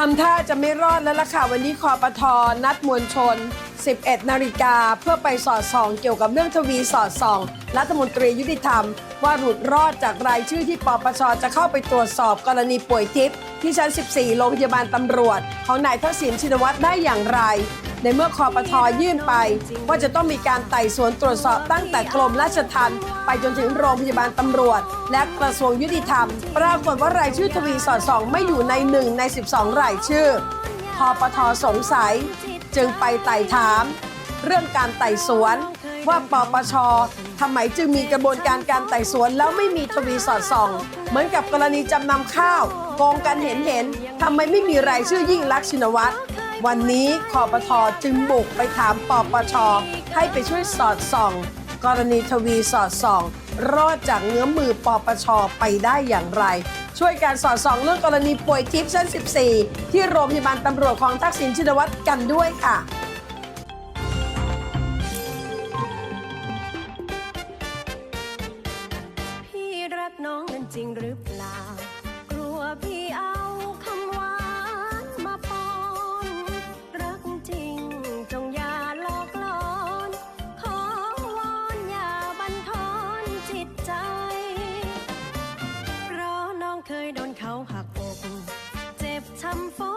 ทำท่าจะไม่รอดแล้วล่ะค่ะ วันนี้คอปทนัดมวลชน 11 นาฬิกาเพื่อไปสอดส่อง เกี่ยวกับเรื่องทวีสอดส่อง รัฐมนตรียุติธรรม ว่าหลุดรอดจากรายชื่อที่ปปชจะเข้าไปตรวจสอบกรณีป่วยทิพย์ที่ชั้น 14 โรงพยาบาลตำรวจ ของนายทักษิณชินวัตรได้อย่างไร ในเมื่อคอปทอยื่นไปว่าจะต้องมีการไต่สวนตรวจสอบตั้งแต่กรมราชทัณฑ์ไปจนถึงโรงพยาบาลตำรวจ และกระทรวงยุติธรรม ปรากฏว่ารายชื่อทวีสอดส่องไม่อยู่ในหนึ่งใน 12 รายชื่อคอปทอสงสัย จึงไปไต่ถาม เรื่องการไต่สวนว่าปปชทำไมจึงมีกระบวนการการไต่สวนแล้วไม่มีทวีสอดส่อง เหมือนกับกรณีจำนำข้าวโกงกันเห็นเห็นทำไมไม่มีรายชื่อยิ่งลักษณ์ชินวัตร วันนี้คอปทอจึงบุกไปถามปปช ให้ไปช่วยสอดส่อง กรณีทวีสอดส่อง รอดจากเงื้อมมือปปช ไปได้อย่างไร ช่วยการสอดส่องเรื่องกรณีป่วยทิพย์ชั้น 14 ที่โรงพยาบาลตำรวจของทักษิณชินวัตรกันด้วยค่ะพี่รักน้องนั้นจริงหรือเปล่า come for